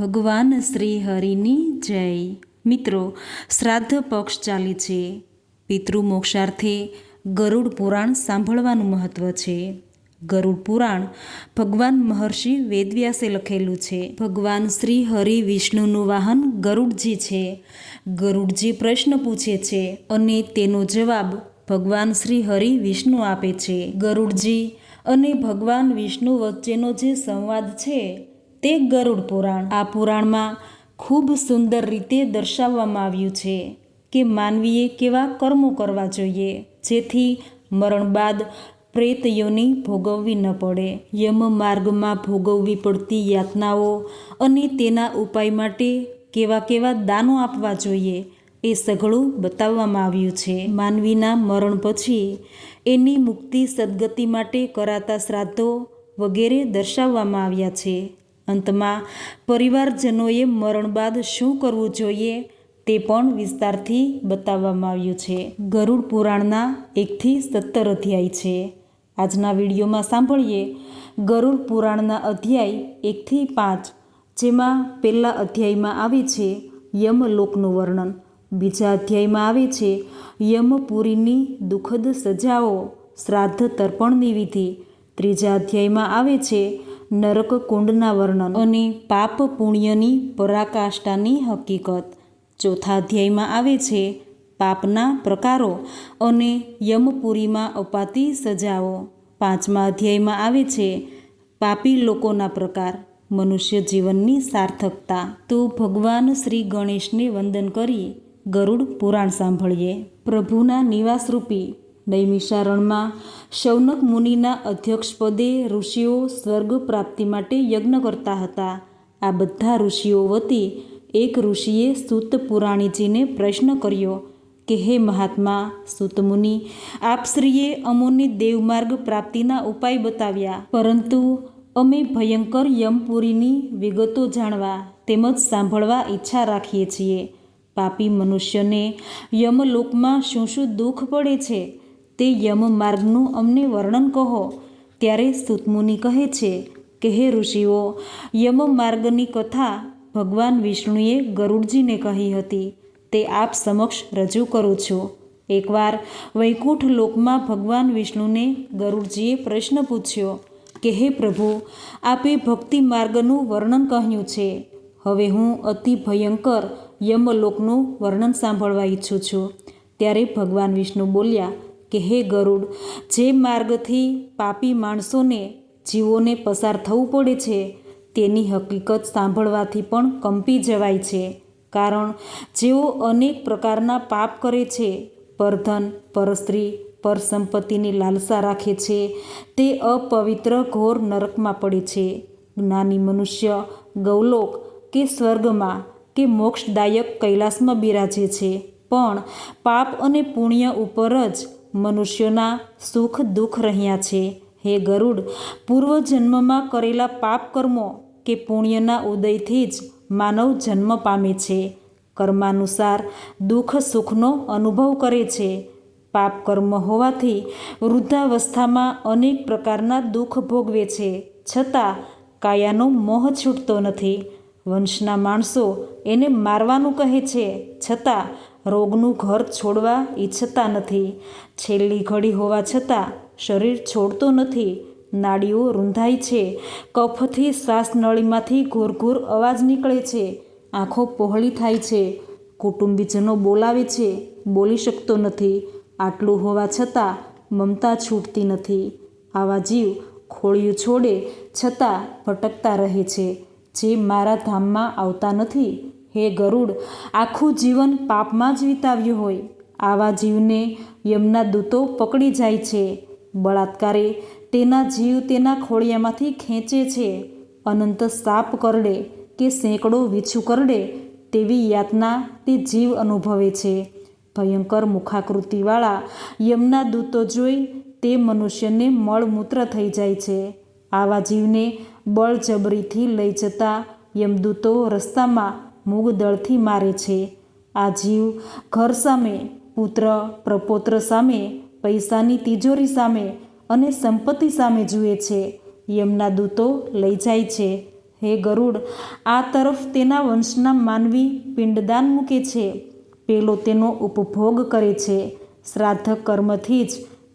ભગવાન શ્રી હરિની જય. મિત્રો, શ્રાદ્ધ પક્ષ ચાલે છે. પિતૃ મોક્ષાર્થે ગરુડ પુરાણ સાંભળવાનું મહત્વ છે. ગરુડ પુરાણ ભગવાન મહર્ષિ વેદવ્યાસે લખેલું છે. ભગવાન શ્રી હરિ વિષ્ણુનું વાહન ગરુડજી છે. ગરુડજી પ્રશ્ન પૂછે છે અને તેનો જવાબ ભગવાન શ્રી હરિ વિષ્ણુ આપે છે. ગરુડજી અને ભગવાન વિષ્ણુ વચ્ચેનો જે સંવાદ છે તે ગરુડ પુરાણ. આ પુરાણમાં ખૂબ સુંદર રીતે દર્શાવવામાં આવ્યું છે કે માનવીએ કેવા કર્મો કરવા જોઈએ, જેથી મરણ બાદ પ્રેત યોનિ ભોગવવી ન પડે. યમ માર્ગમાં ભોગવવી પડતી યાતનાઓ અને તેના ઉપાય માટે કેવા કેવા દાનો આપવા જોઈએ એ સઘળું બતાવવામાં આવ્યું છે. માનવીના મરણ પછી એની મુક્તિ સદગતિ માટે કરાતા શ્રાદ્ધો વગેરે દર્શાવવામાં આવ્યા છે. અંતમાં પરિવારજનોએ મરણ બાદ શું કરવું જોઈએ તે પણ વિસ્તારથી બતાવવામાં આવ્યું છે. ગરુડ પુરાણના એકથી સત્તર અધ્યાય છે. આજના વિડીયોમાં સાંભળીએ ગરુડ પુરાણના અધ્યાય એકથી પાંચ, જેમાં પહેલા અધ્યાયમાં આવે છે યમલોકનું વર્ણન. બીજા અધ્યાયમાં આવે છે યમપુરીની દુઃખદ સજાઓ, શ્રાદ્ધ તર્પણની વિધિ. ત્રીજા અધ્યાયમાં આવે છે નરક કુંડના વર્ણન. અને પાપ પુણ્યની પરાકાષ્ઠાની હકીકત. ચોથા અધ્યાયમાં આવે છે, પાપના પ્રકારો અને યમપુરીમાં અપાતી સજાઓ. પાંચમા અધ્યાયમાં આવે છે, પાપી લોકોના પ્રકાર, મનુષ્ય જીવનની સાર્થકતા. તો ભગવાન શ્રી ગણેશને વંદન કરી ગરુડ પુરાણ સાંભળીએ. પ્રભુના નિવાસરૂપી નૈમિષારણમાં શૌનક મુનિના અધ્યક્ષપદે ઋષિઓ સ્વર્ગ પ્રાપ્તિ માટે યજ્ઞ કરતા હતા. આ બધા ઋષિઓ વતી એક ઋષિએ સૂત પુરાણીજીને પ્રશ્ન કર્યો કે, હે મહાત્મા સૂતમુનિ આપશ્રીએ અમોને દેવમાર્ગ પ્રાપ્તિના ઉપાય બતાવ્યા. પરંતુ અમે ભયંકર યમપુરીની વિગતો જાણવા તેમજ સાંભળવા ઈચ્છા રાખીએ છીએ. પાપી મનુષ્યને યમલોકમાં શું શું દુઃખ પડે છે? તે યમ માર્ગનું અમને વર્ણન કહો. ત્યારે સુતમુનિ કહે છે, કે હે ઋષિઓ યમ માર્ગની કથા ભગવાન વિષ્ણુએ ગરુડજીને કહી હતી. તે આપ સમક્ષ રજૂ કરું છું. એકવાર વૈકુંઠ લોકમાં ભગવાન વિષ્ણુને ગરુડજીએ પ્રશ્ન પૂછ્યો, કે હે પ્રભુ, આપે ભક્તિ માર્ગનું વર્ણન કહ્યું છે. હવે હું અતિ ભયંકર યમલોકનું વર્ણન સાંભળવા ઈચ્છું છું. ત્યારે ભગવાન વિષ્ણુ બોલ્યા કે હે ગરુડ, જે માર્ગથી પાપી માણસોને જીવોને પસાર થવું પડે છે, તેની હકીકત સાંભળવાથી પણ કંપી જવાય છે. કારણ જેઓ અનેક પ્રકારના પાપ કરે છે, પરધન, પરસ્ત્રી પર સંપત્તિની લાલસા રાખે છે, તે અપવિત્ર ઘોર નરકમાં પડે છે. જ્ઞાની મનુષ્ય, ગૌલોક કે સ્વર્ગમાં કે મોક્ષદાયક કૈલાસમાં બિરાજે છે. પણ પાપ અને પુણ્ય ઉપર જ મનુષ્યોના સુખ દુઃખ રહ્યા છે. હે ગરુડ પૂર્વજન્મમાં કરેલા પાપ કર્મો કે પુણ્યના ઉદયથી જ માનવ જન્મ પામે છે. કર્માનુસાર દુઃખ સુખનો અનુભવ કરે છે. પાપ કર્મ હોવાથી વૃદ્ધાવસ્થામાં અનેક પ્રકારના દુઃખ ભોગવે છે. છતાં કાયાનો મોહ છૂટતો નથી. વંશના માણસો એને મારવાનું કહે છે. છતાં રોગનું ઘર છોડવા ઈચ્છતા નથી. છેલ્લી ઘડી હોવા છતાં શરીર છોડતો નથી. નાડીઓ રૂંધાય છે. કફથી શ્વાસનળીમાંથી ઘોરઘોર અવાજ નીકળે છે. આંખો પહોળી થાય છે. કુટુંબીજનો બોલાવે છે. બોલી શકતો નથી. આટલું હોવા છતાં મમતા છૂટતી નથી. આવા જીવ ખોળિયું છોડે છતાં ભટકતા રહે છે. જે મારા ધામમાં આવતા નથી. હે ગરુડ, આખું જીવન પાપમાં જ વિતાવ્યું હોય. આવા જીવને યમના દૂતો પકડી જાય છે. બળાત્કારે તેના જીવ તેના ખોળિયામાંથી ખેંચે છે. અનંત સાપ કરડે કે સેંકડો વીછું કરડે તેવી યાતના તે જીવ અનુભવે છે. ભયંકર મુખાકૃતિવાળા યમના દૂતો જોઈ તે મનુષ્યને મળમૂત્ર થઈ જાય છે. આવા જીવને બળજબરીથી લઈ જતા યમદૂતો રસ્તામાં મૂગદળથી મારે છે. આ જીવ ઘર સામે, પુત્ર, પ્રપોત્ર સામે, પૈસાની તિજોરી સામે અને સંપત્તિ સામે જુએ છે. યમના દૂતો લઈ જાય છે. હે ગરુડ, આ તરફ તેના વંશના માનવી પિંડદાન મૂકે છે. પેલો તેનો ઉપભોગ કરે છે. શ્રાદ્ધ કર્મથી જ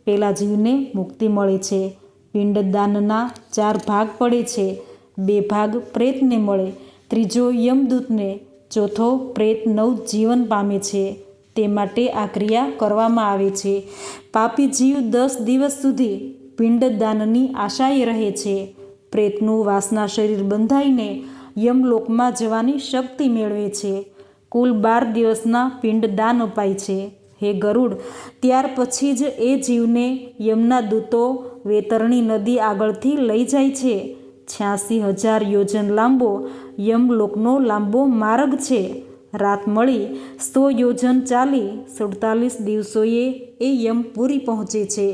પેલા જીવને મુક્તિ મળે છે. પિંડદાનના ચાર ભાગ પડે છે. બે ભાગ પ્રેતને મળે. ત્રીજો યમદૂતને ચોથો પ્રેત નવ જીવન પામે છે. તે માટે આ ક્રિયા કરવામાં આવે છે. પાપી જીવ દસ દિવસ સુધી પિંડદાનની આશાએ રહે છે. પ્રેતનું વાસના શરીર બંધાઈને યમલોકમાં જવાની શક્તિ મેળવે છે. કુલ બાર દિવસના પિંડદાન અપાય છે. હે ગરુડ, ત્યાર પછી જ એ જીવને યમના દૂતો વેતરણી નદી આગળથી લઈ જાય છે. છ્યાસી હજાર યોજન લાંબો, યમલોકનો લાંબો માર્ગ છે. રાત મળી, સો યોજન ચાલી, સુડતાલીસ દિવસોએ એ યમપુરી પહોંચે છે.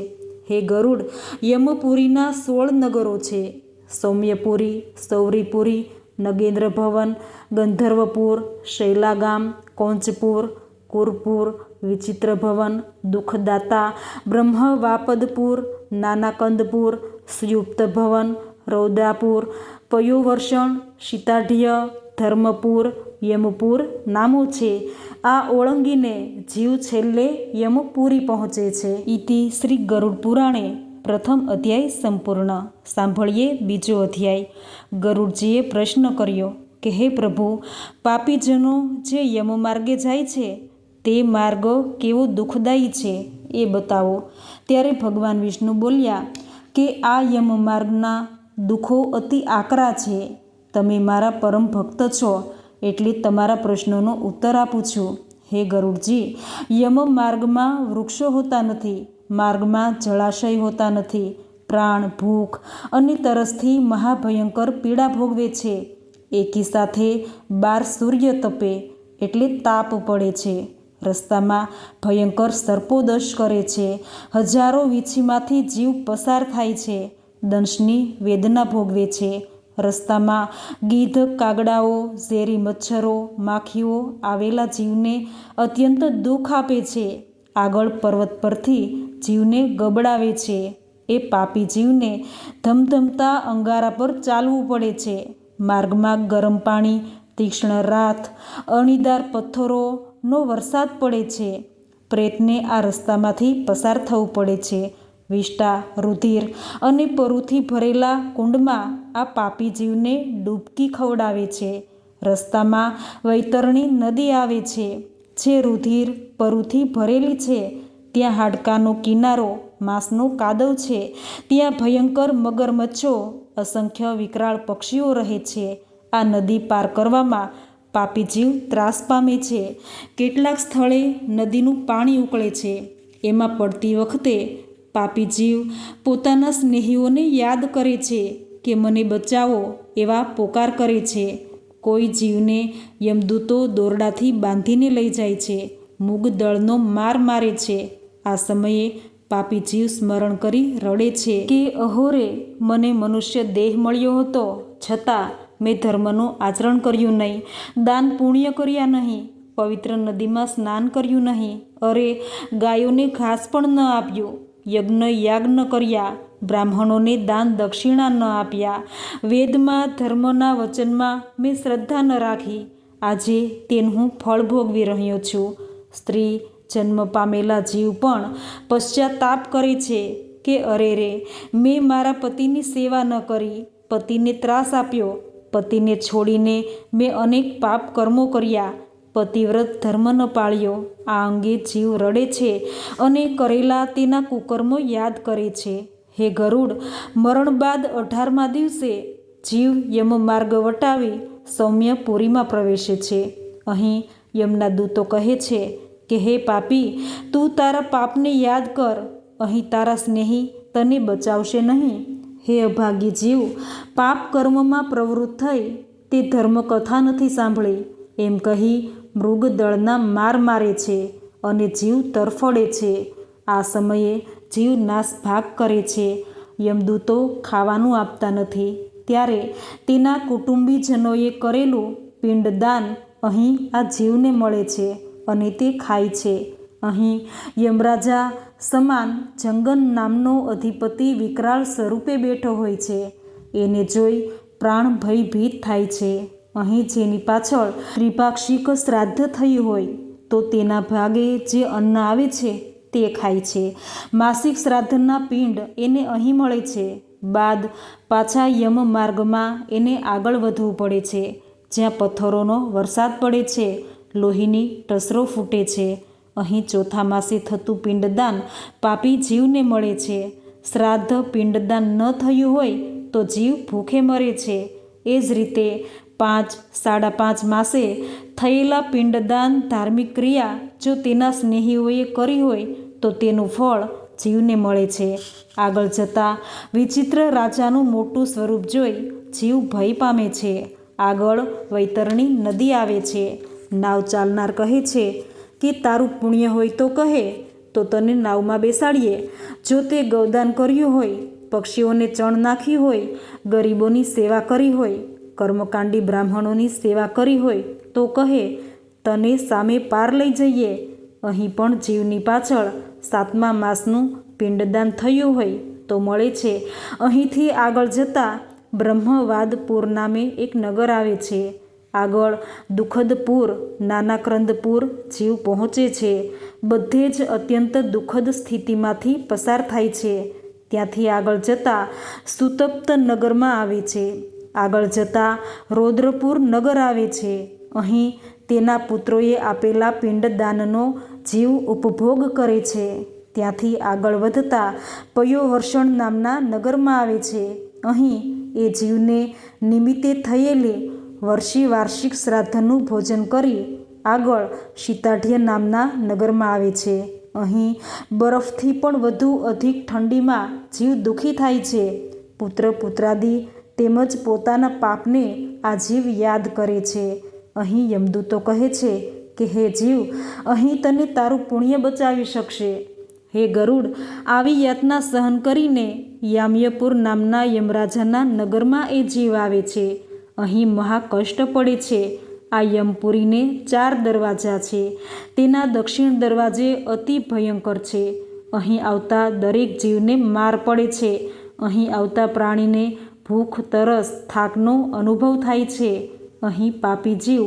હે ગરુડ યમપુરીના સોળ નગરો છે. સૌમ્યપુરી, સૌરીપુરી નગેન્દ્ર ભવન ગંધર્વપુર, શૈલાગામ, કોંચપુર, કુરપુર વિચિત્ર ભવન દુઃખદાતા, બ્રહ્મવાપદપુર, નાનાકંદપુર સુયુક્ત ભવન રૌદ્રાપુર પયોવર્ષણ શીતાઢ્ય ધર્મપુર યમપુર નામો છે. આ ઓળંગીને જીવ છેલ્લે યમપુરી પહોંચે છે. ઇતિ શ્રી ગરુડ પુરાણે પ્રથમ અધ્યાય સંપૂર્ણ સાંભળીએ બીજો અધ્યાય ગરુડજીએ પ્રશ્ન કર્યો, કે હે પ્રભુ, પાપીજનો જે યમમાર્ગે જાય છે, તે માર્ગ કેવો દુઃખદાયી છે? એ બતાવો. ત્યારે ભગવાન વિષ્ણુ બોલ્યા, કે આ યમમાર્ગના દુઃખો અતિ આકરા છે. તમે મારા પરમ ભક્ત છો એટલે તમારા પ્રશ્નોનો ઉત્તર આપું છું. હે ગરુડજી, યમ માર્ગમાં વૃક્ષો હોતા નથી, માર્ગમાં જળાશય હોતા નથી. પ્રાણ, ભૂખ અને તરસથી મહાભયંકર પીડા ભોગવે છે. એકી સાથે બાર સૂર્ય તપે એટલે તાપ પડે છે. રસ્તામાં ભયંકર સર્પોદશ કરે છે. હજારો વીછીમાંથી જીવ પસાર થાય છે. દંશની વેદના ભોગવે છે. રસ્તામાં ગીધ, કાગડાઓ, ઝેરી મચ્છરો, માખીઓ આવેલા જીવને અત્યંત દુઃખ આપે છે. આગળ પર્વત પરથી જીવને ગબડાવે છે. એ પાપી જીવને ધમધમતા અંગારા પર ચાલવું પડે છે. માર્ગમાં ગરમ પાણી, તીક્ષ્ણ રાત, અણીદાર પથ્થરોનો વરસાદ પડે છે. પ્રેતને આ રસ્તામાંથી પસાર થવું પડે છે. વિષ્ટા, રુધિર અને પરુથી ભરેલા કુંડમાં આ પાપી જીવને ડૂબકી ખવડાવે છે. રસ્તામાં વૈતરણી નદી આવે છે. જે રુધિર પરુથી ભરેલી છે. ત્યાં હાડકાનો કિનારો માંસનો કાદવ છે. ત્યાં ભયંકર મગરમચ્છો, અસંખ્ય વિકરાળ પક્ષીઓ રહે છે. આ નદી પાર કરવામાં પાપી જીવ ત્રાસ પામે છે. કેટલાક સ્થળે નદીનું પાણી ઉકળે છે. એમાં પડતી વખતે પાપી જીવ પોતાના સ્નેહીઓને યાદ કરે છે કે મને બચાવો એવા પોકાર કરે છે. કોઈ જીવને યમદૂતો દોરડાથી બાંધીને લઈ જાય છે. મૂગદળનો માર મારે છે. આ સમયે પાપી જીવ સ્મરણ કરી રડે છે કે અહોરે મને મનુષ્ય દેહ મળ્યો હતો. છતાં મેં ધર્મનું આચરણ કર્યું નહીં. દાન પુણ્ય કર્યા નહીં. પવિત્ર નદીમાં સ્નાન કર્યું નહીં. અરે, ગાયોને ઘાસ પણ ન આપ્યું. યજ્ઞ યાજ્ઞ કર્યા, બ્રાહ્મણોને દાન દક્ષિણા ન આપ્યા. વેદમાં, ધર્મના વચનમાં મેં શ્રદ્ધા ન રાખી. આજે તેનું હું ફળ ભોગવી રહ્યો છું. સ્ત્રી જન્મ પામેલા જીવ પણ પશ્ચાતાપ કરે છે કે અરે રે, મેં મારા પતિની સેવા ન કરી. પતિને ત્રાસ આપ્યો. પતિને છોડીને મેં અનેક પાપ કર્મો કર્યા. પતિવ્રત ધર્મ ન પાળ્યો. આ અંગે જીવ રડે છે અને કરેલા તેના કુકર્મો યાદ કરે છે. હે ગરુડ, મરણ બાદ અઢારમા દિવસે જીવ યમ માર્ગ વટાવી સૌમ્ય પુરીમાં પ્રવેશે છે. અહીં યમના દૂતો કહે છે કે, હે પાપી, તું તારા પાપને યાદ કર. અહીં તારા સ્નેહી તને બચાવશે નહીં. હે અભાગી જીવ, પાપ કર્મમાં પ્રવૃત્ત થઈ તે ધર્મકથા નથી સાંભળી. એમ કહી મૃગદળના માર મારે છે અને જીવ તરફડે છે. આ સમયે જીવ નાશ ભાગ કરે છે. યમદૂતો ખાવાનું આપતા નથી. ત્યારે તેના કુટુંબીજનોએ કરેલું પિંડદાન અહીં આ જીવને મળે છે અને તે ખાય છે. અહીં યમરાજા સમાન જંગન નામનો અધિપતિ વિકરાળ સ્વરૂપે બેઠો હોય છે. એને જોઈ પ્રાણ ભયભીત થાય છે. અહીં જેની પાછળ ત્રિપાક્ષિક શ્રાદ્ધ થયું હોય, તો તેના ભાગે જે અન્ન આવે છે, તે ખાય છે. માસિક શ્રાદ્ધના પિંડ એને અહીં મળે છે. બાદ પાછા યમ માર્ગમાં એને આગળ વધવું પડે છે. જ્યાં પથ્થરોનો વરસાદ પડે છે, લોહીની ટસરો ફૂટે છે. અહીં ચોથા માસે થતું પિંડદાન પાપી જીવને મળે છે. શ્રાદ્ધ પિંડદાન ન થયું હોય, તો જીવ ભૂખે મરે છે. એ જ રીતે પાંચ, સાડા પાંચ માસે થયેલા પિંડદાન ધાર્મિક ક્રિયા જો તેના સ્નેહીઓએ કરી હોય, તો તેનું ફળ જીવને મળે છે. આગળ જતાં વિચિત્ર રાજાનું મોટું સ્વરૂપ જોઈ જીવ ભય પામે છે. આગળ વૈતરણી નદી આવે છે. નાવ ચાલનાર કહે છે કે, તારું પુણ્ય હોય તો કહે, તો તને નાવમાં બેસાડીએ. જો તે ગૌદાન કર્યું હોય, પક્ષીઓને ચણ નાખી હોય, ગરીબોની સેવા કરી હોય કર્મકાંડી બ્રાહ્મણોની સેવા કરી હોય તો કહે, તને સામે પાર લઈ જઈએ. અહીં પણ જીવની પાછળ સાતમા માસનું પિંડદાન થયું હોય તો મળે છે. અહીંથી આગળ જતાં બ્રહ્મવાદપુર નામે એક નગર આવે છે. આગળ દુઃખદપુર, નાનાક્રંદપુર જીવ પહોંચે છે. બધે જ અત્યંત દુઃખદ સ્થિતિમાંથી પસાર થાય છે. ત્યાંથી આગળ જતાં સુતપ્ત નગરમાં આવે છે. આગળ જતાં રૌદ્રપુર નગર આવે છે. અહીં તેના પુત્રોએ આપેલા પિંડદાનનો જીવ ઉપભોગ કરે છે. ત્યાંથી આગળ વધતા પયોવર્ષણ નામના નગરમાં આવે છે. અહીં એ જીવને નિમિત્તે થયેલી વર્ષી વાર્ષિક શ્રાદ્ધનું ભોજન કરી આગળ શીતાઢ્ય નામના નગરમાં આવે છે. અહીં બરફથી પણ વધુ અધિક ઠંડીમાં જીવ દુઃખી થાય છે. પુત્ર પુત્રાદી તેમજ પોતાના પાપને આ જીવ યાદ કરે છે. અહીં યમદૂતો કહે છે કે, હે જીવ, અહીં તને તારું પુણ્ય બચાવી શકશે. હે ગરુડ, આવી યાતના સહન કરીને યામ્યપુર નામના યમરાજાના નગરમાં એ જીવ આવે છે. અહીં મહા કષ્ટ પડે છે. આ યમપુરીને ચાર દરવાજા છે. તેના દક્ષિણ દરવાજે અતિ ભયંકર છે. અહીં આવતા દરેક જીવને માર પડે છે. અહીં આવતા પ્રાણીને ભૂખ તરસ થાકનો અનુભવ થાય છે. અહીં પાપી જીવ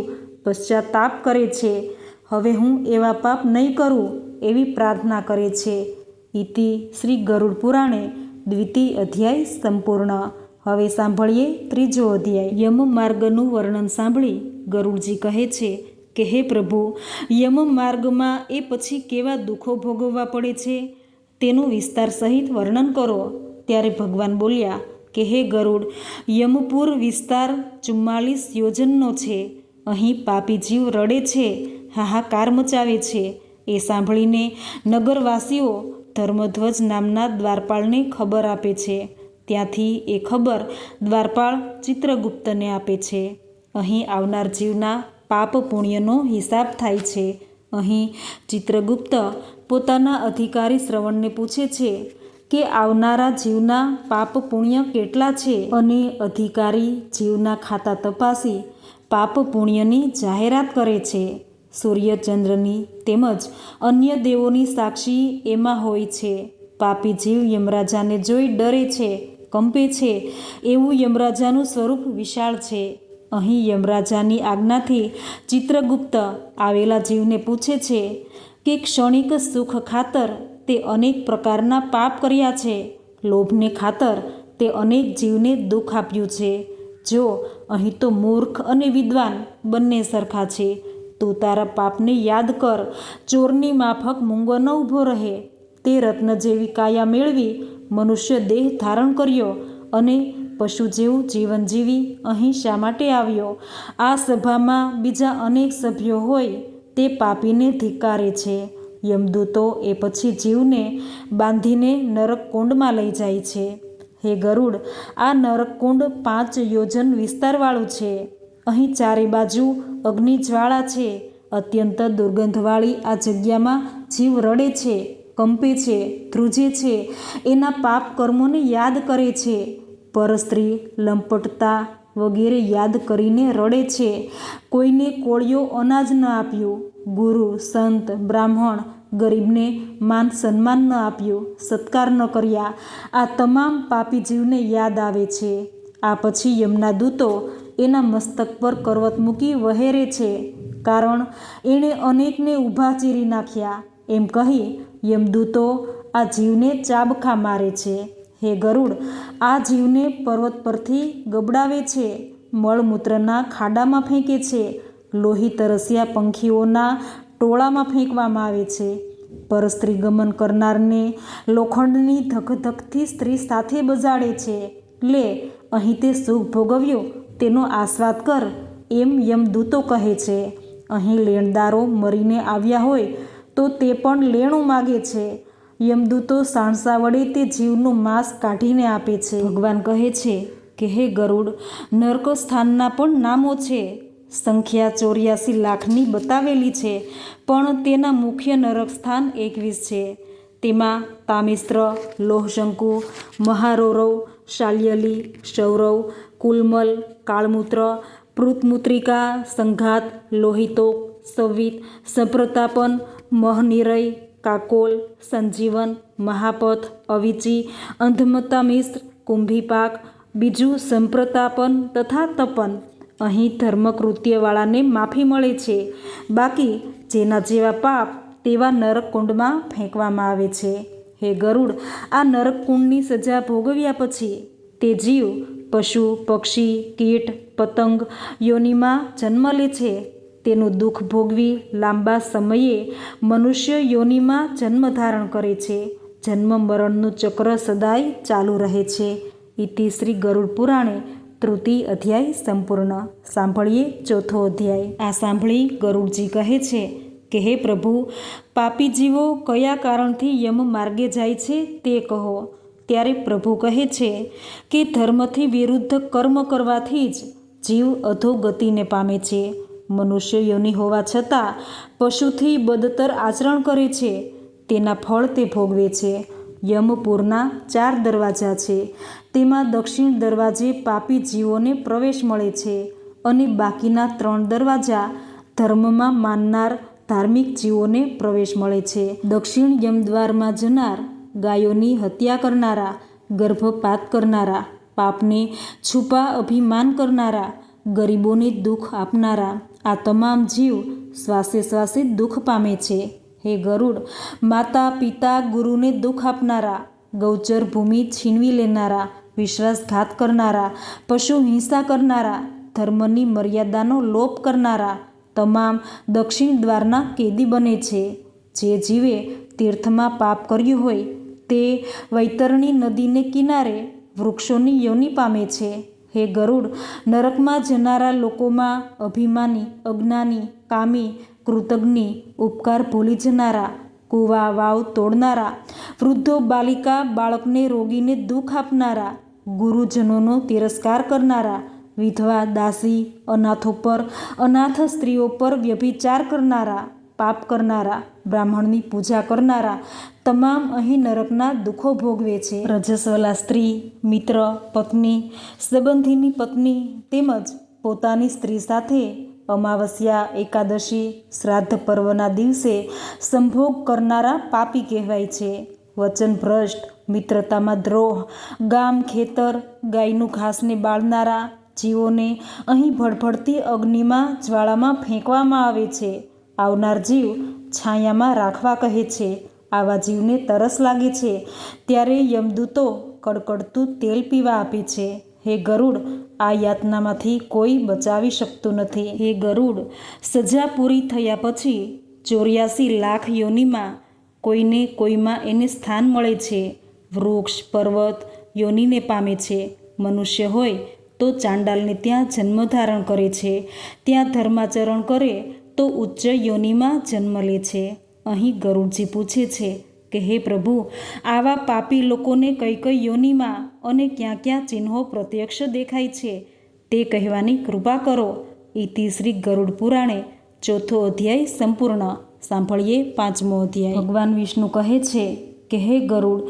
પશ્ચાતાપ કરે છે. હવે હું એવા પાપ નહીં કરું એવી પ્રાર્થના કરે છે. ઇતિ શ્રી ગરુડ પુરાણે દ્વિતીય અધ્યાય સંપૂર્ણ. હવે સાંભળીએ ત્રીજો અધ્યાય. યમ માર્ગનું વર્ણન સાંભળી ગરુડજી કહે છે કે, હે પ્રભુ, યમ માર્ગમાં એ પછી કેવા દુઃખો ભોગવવા પડે છે? તેનું વિસ્તાર સહિત વર્ણન કરો. ત્યારે ભગવાન બોલ્યા કે હે ગરુડ, યમપુર વિસ્તાર ચુમ્માલીસ યોજનનો છે. અહીં પાપી જીવ રડે છે, હાહાકાર મચાવે છે. એ સાંભળીને નગરવાસીઓ ધર્મધ્વજ નામના દ્વારપાળને ખબર આપે છે. ત્યાંથી એ ખબર દ્વારપાળ ચિત્રગુપ્તને આપે છે. અહીં આવનાર જીવના પાપ પુણ્યનો હિસાબ થાય છે. અહીં ચિત્રગુપ્ત પોતાના અધિકારી શ્રવણને પૂછે છે કે આવનારા જીવના પાપ પુણ્ય કેટલા છે અને અધિકારી જીવના ખાતા તપાસી પાપ પુણ્યની જાહેરાત કરે છે. સૂર્યચંદ્રની તેમજ અન્ય દેવોની સાક્ષી એમાં હોય છે. પાપી જીવ યમરાજાને જોઈ ડરે છે, કંપે છે, એવું યમરાજાનું સ્વરૂપ વિશાળ છે. અહીં યમરાજાની આજ્ઞાથી ચિત્રગુપ્ત આવેલા જીવને પૂછે છે કે ક્ષણિક સુખ ખાતર તે અનેક પ્રકારના પાપ કર્યા છે. લોભને ખાતર તે અનેક જીવને દુઃખ આપ્યું છે. જો અહીં તો મૂર્ખ અને વિદ્વાન બંને સરખા છે, તું તારા પાપને યાદ કર. ચોરની માફક મૂંગો ન ઊભો રહે. તે રત્ન જેવી કાયા મેળવી મનુષ્ય દેહ ધારણ કર્યો અને પશુ જેવું જીવન જીવી અહીં શા માટે આવ્યો? આ સભામાં બીજા અનેક સભ્યો હોય તે પાપીને ધિક્કારે છે. યમદૂતો એ પછી જીવને બાંધીને નરક કુંડમાં લઈ જાય છે. હે ગરુડ, આ નરકકુંડ પાંચ યોજન વિસ્તારવાળું છે. અહીં ચારે બાજુ અગ્નિ જ્વાળા છે. અત્યંત દુર્ગંધવાળી આ જગ્યામાં જીવ રડે છે, કંપે છે, ધ્રુજે છે. એના પાપ કર્મોને યાદ કરે છે. પરસ્ત્રી લંપટતા વગેરે યાદ કરીને રડે છે. કોઈને કોળિયો અનાજ ન આપ્યું. ગુરુ, સંત, બ્રાહ્મણ ગરીબને માન સન્માન ન આપ્યું. સત્કાર ન કર્યા. આ તમામ પાપી જીવને યાદ આવે છે. આ પછી યમના દૂતો એના મસ્તક પર કરવત મૂકી વહેરે છે. કારણ એણે અનેકને ઊભા ચીરી નાખ્યા. એમ કહી યમદૂતો આ જીવને ચાબખા મારે છે. હે ગરુડ, આ જીવને પર્વત પરથી ગબડાવે છે, મળમૂત્રના ખાડામાં ફેંકે છે, લોહી તરસ્યા પંખીઓના ટોળામાં ફેંકવામાં આવે છે. પરસ્ત્રી ગમન કરનારને લોખંડની ધકધકથી સ્ત્રી સાથે બજાડે છે. લે, અહીં તે સુખ ભોગવ્યો, તેનો આસ્વાદ કર, એમ યમદૂતો કહે છે. અહીં લેણદારો મરીને આવ્યા હોય, તો તે પણ લેણું માગે છે. યમદૂતો સાણસા વડે તે જીવનું માંસ કાઢીને આપે છે. ભગવાન કહે છે કે, હે ગરુડ નર્ક સ્થાનના પણ નામો છે. સંખ્યા ચોર્યાસી લાખની બતાવેલી છે, પણ તેના મુખ્ય નરક સ્થાન એકવીસ છે. તેમાં તામિસ્ત્ર, લોહશંકુ, મહારોરવ, શાલ્યલી સૌરવ કુલમલ, કાળમૂત્ર પૃતમૂત્રિકા સંઘાત, લોહિતોક, સવિત, સપ્રતાપન, મહનિરય કાકોલ, સંજીવન, મહાપથ, અવિચી, અંધમતા મિશ્ર, કુંભીપાક, બીજું સંપ્રતાપન તથા તપન. અહીં ધર્મકૃત્યવાળાને માફી મળે છે. બાકી જેના જેવા પાપ તેવા નરકકુંડમાં ફેંકવામાં આવે છે. હે ગરુડ, આ નરકકુંડની સજા ભોગવ્યા પછી તે જીવ, પશુ, પક્ષી, કીટ, પતંગ, યોનિમાં જન્મ લે છે. તેનું દુઃખ ભોગવી લાંબા સમયે મનુષ્ય યોનિમાં જન્મ ધારણ કરે છે. જન્મ મરણનું ચક્ર સદાય ચાલુ રહે છે. ઇતિ શ્રી ગરુડ પુરાણે તૃતીય અધ્યાય સંપૂર્ણ. સાંભળીએ ચોથો અધ્યાય. આ સાંભળી ગરુડજી કહે છે કે, હે પ્રભુ પાપી જીવો કયા કારણથી યમ માર્ગે જાય છે તે કહો. ત્યારે પ્રભુ કહે છે કે, ધર્મથી વિરુદ્ધ કર્મ કરવાથી જ જીવ અધોગતિને પામે છે. મનુષ્ય યોની હોવા છતાં પશુથી બદતર આચરણ કરે છે. તેના ફળ તે ભોગવે છે. યમપુરના ચાર દરવાજા છે. તેમાં દક્ષિણ દરવાજે પાપી જીવોને પ્રવેશ મળે છે અને બાકીના ત્રણ દરવાજા ધર્મમાં માનનાર ધાર્મિક જીવોને પ્રવેશ મળે છે. દક્ષિણ યમદ્વારમાં જનાર, ગાયોની હત્યા કરનારા, ગર્ભપાત કરનારા, પાપને છુપા અભિમાન કરનારા, ગરીબોને દુઃખ આપનારા આ તમામ જીવ શ્વાસે શ્વાસે દુઃખ પામે છે. હે ગરુડ, માતા, પિતા, ગુરુને દુઃખ આપનારા, ગૌચર ભૂમિ છીનવી લેનારા, વિશ્વાસઘાત કરનારા, પશુ હિંસા કરનારા, ધર્મની મર્યાદાનો લોપ કરનારા, તમામ દક્ષિણ દ્વારના કેદી બને છે. જે જીવે તીર્થમાં પાપ કર્યું હોય, તે વૈતરણી નદીને કિનારે વૃક્ષોની યોની પામે છે. હે ગરુડ, નરકમાં જનારા લોકોમાં અભિમાની, અજ્ઞાની, કામી, કૃતજ્ઞ, ઉપકાર ભૂલી જનારા, કુવા, વાવ તોડનારા, વૃદ્ધો, બાલિકા, બાળકને રોગીને દુઃખ આપનારા, ગુરુજનોનો તિરસ્કાર કરનારા, વિધવા, દાસી, અનાથો પર, અનાથ સ્ત્રીઓ પર વ્યભિચાર કરનારા, પાપ કરનારા બ્રાહ્મણની પૂજા કરનારા તમામ અહીં નરકના દુઃખો ભોગવે છે. રજસ્વલા સ્ત્રી, મિત્ર, પત્ની, સંબંધીની પત્ની તેમજ પોતાની સ્ત્રી સાથે અમાવસ્યા, એકાદશી, શ્રાદ્ધ પર્વના દિવસે સંભોગ કરનારા પાપી કહેવાય છે. વચન ભ્રષ્ટ, મિત્રતામાં દ્રોહ, ગામ, ખેતર, ગાયનું ઘાસને બાળનારા જીવોને અહીં ભડભડતી અગ્નિમાં જ્વાળામાં ફેંકવામાં આવે છે. આવનાર જીવ છાયામાં રાખવા કહે છે, આવા જીવને તરસ લાગે છે. ત્યારે યમદૂતો કડકડતું તેલ પીવા આપે છે, હે ગરુડ, આ યાતનામાંથી કોઈ બચાવી શકતું નથી. હે ગરુડ, સજા પૂરી થયા પછી ચોર્યાસી લાખ યોનિમાં કોઈને કોઈમાં એને સ્થાન મળે છે. વૃક્ષ, પર્વત યોનિને પામે છે. મનુષ્ય હોય તો ચાંડાલને ત્યાં જન્મ ધારણ કરે છે. ત્યાં ધર્માચરણ કરે તો ઉચ્ચ યોનિમાં જન્મ લે છે. અહીં ગરુડજી પૂછે છે કે, હે પ્રભુ, આવા પાપી લોકોને કઈ કઈ યોનિમાં અને ક્યાં ક્યાં ચિહ્નો પ્રત્યક્ષ દેખાય છે? તે કહેવાની કૃપા કરો. ઇતિ શ્રી ગરુડ પુરાણે ચોથો અધ્યાય સંપૂર્ણ. સાંભળીએ પાંચમો અધ્યાય. ભગવાન વિષ્ણુ કહે છે કે, હે ગરુડ,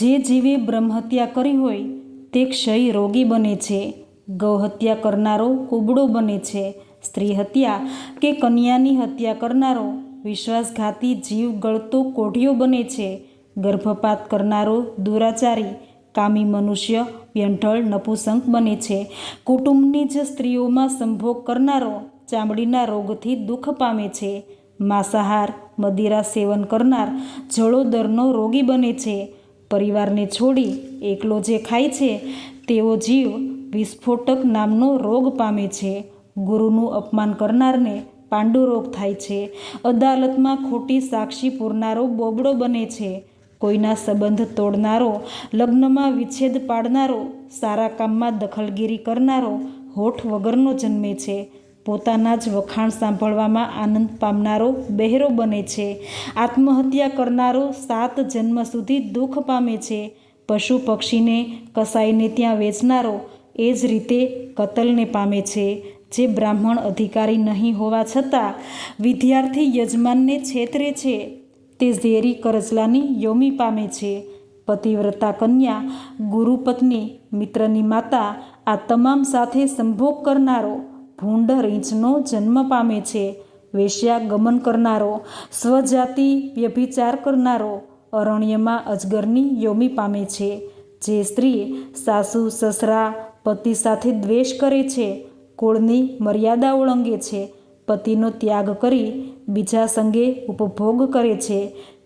જે જીવે બ્રહ્મહત્યા કરી હોય, તે ક્ષય રોગી બને છે. ગૌહત્યા કરનારો કુબડો બને છે. સ્ત્રી હત્યા કે કન્યાની હત્યા કરનારો વિશ્વાસઘાતી જીવ ગળતો કોઢિયો બને છે. ગર્ભપાત કરનારો દુરાચારી, કામી મનુષ્ય વ્યંઢળ નપુસંક બને છે. કુટુંબની જ સ્ત્રીઓમાં સંભોગ કરનારો ચામડીના રોગથી દુઃખ પામે છે. માંસાહાર, મદિરા સેવન કરનાર જળોદરનો રોગી બને છે. પરિવારને છોડી એકલો જે ખાય છે, તેવો જીવ વિસ્ફોટક નામનો રોગ પામે છે. ગુરુનું અપમાન કરનારને પાંડુરોગ થાય છે. અદાલતમાં ખોટી સાક્ષી પૂરનારો બોબડો બને છે. કોઈના સંબંધ તોડનારો, લગ્નમાં વિચ્છેદ પાડનારો, સારા કામમાં દખલગીરી કરનારો હોઠ વગરનો જન્મે છે. પોતાના જ વખાણ સાંભળવામાં આનંદ પામનારો બહેરો બને છે. આત્મહત્યા કરનારો સાત જન્મ સુધી દુઃખ પામે છે. પશુ પક્ષીને કસાઈને ત્યાં વેચનારો એ જ રીતે કતલને પામે છે. જે બ્રાહ્મણ અધિકારી નહીં હોવા છતાં વિદ્યાર્થી યજમાનને છેતરે છે. તે ઝેરી કરજલાની યોમી પામે છે. પતિવ્રતા કન્યા, ગુરુપત્ની, મિત્રની માતા, આ તમામ સાથે સંભોગ કરનારો ભૂંડ રીંછનો જન્મ પામે છે. વેશ્યા ગમન કરનારો, સ્વજાતિ વ્યભિચાર કરનારો અરણ્યમાં અજગરની યોમી પામે છે. જે સ્ત્રી સાસુ, સસરા, પતિ સાથે દ્વેષ કરે છે. કુળની મર્યાદા ઓળંગે છે. પતિનો ત્યાગ કરી બીજા સંગે ઉપભોગ કરે છે.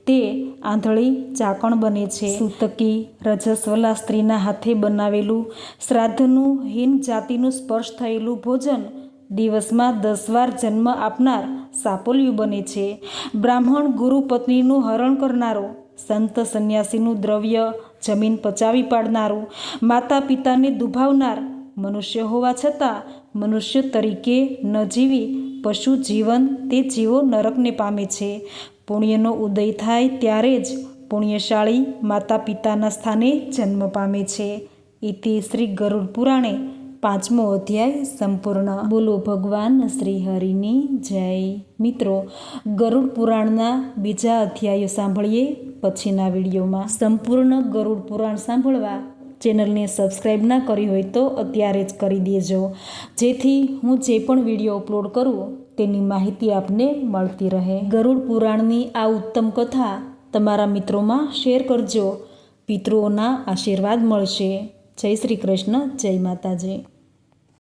તે આંધળી ચાકણ બને છે. સૂતકી રજસ્વલા સ્ત્રીના હાથે બનાવેલું શ્રાદ્ધનું હીન જાતિનું સ્પર્શ થયેલું ભોજન દિવસમાં દસ વાર જન્મ આપનાર સાપોલિયું બને છે. બ્રાહ્મણ ગુરુ પત્નીનું હરણ કરનારો, સંત સંન્યાસીનું દ્રવ્ય જમીન પચાવી પાડનારું માતા પિતાને દુભાવનાર મનુષ્ય હોવા છતાં મનુષ્ય તરીકે ન જીવી પશુ જીવન તે જીવો નરકને પામે છે. પુણ્યનો ઉદય થાય ત્યારે જ પુણ્યશાળી માતા પિતાના સ્થાને જન્મ પામે છે. ઇતિ શ્રી ગરુડ પુરાણે પાંચમો અધ્યાય સંપૂર્ણ. બોલો ભગવાન શ્રી હરિની જય. મિત્રો, ગરુડ પુરાણના બીજા અધ્યાયો સાંભળીએ પછીના વિડીયોમાં. સંપૂર્ણ ગરુડ પુરાણ સાંભળવા ચેનલને સબસ્ક્રાઈબ ના કરી હોય તો અત્યારે જ કરી દેજો. જેથી હું જે પણ વીડિયો અપલોડ કરું તેની માહિતી આપને મળતી રહે. ગરુડ પુરાણની આ ઉત્તમ કથા તમારા મિત્રોમાં શેર કરજો. પિતૃઓના આશીર્વાદ મળશે. જય શ્રી કૃષ્ણ, જય માતાજી.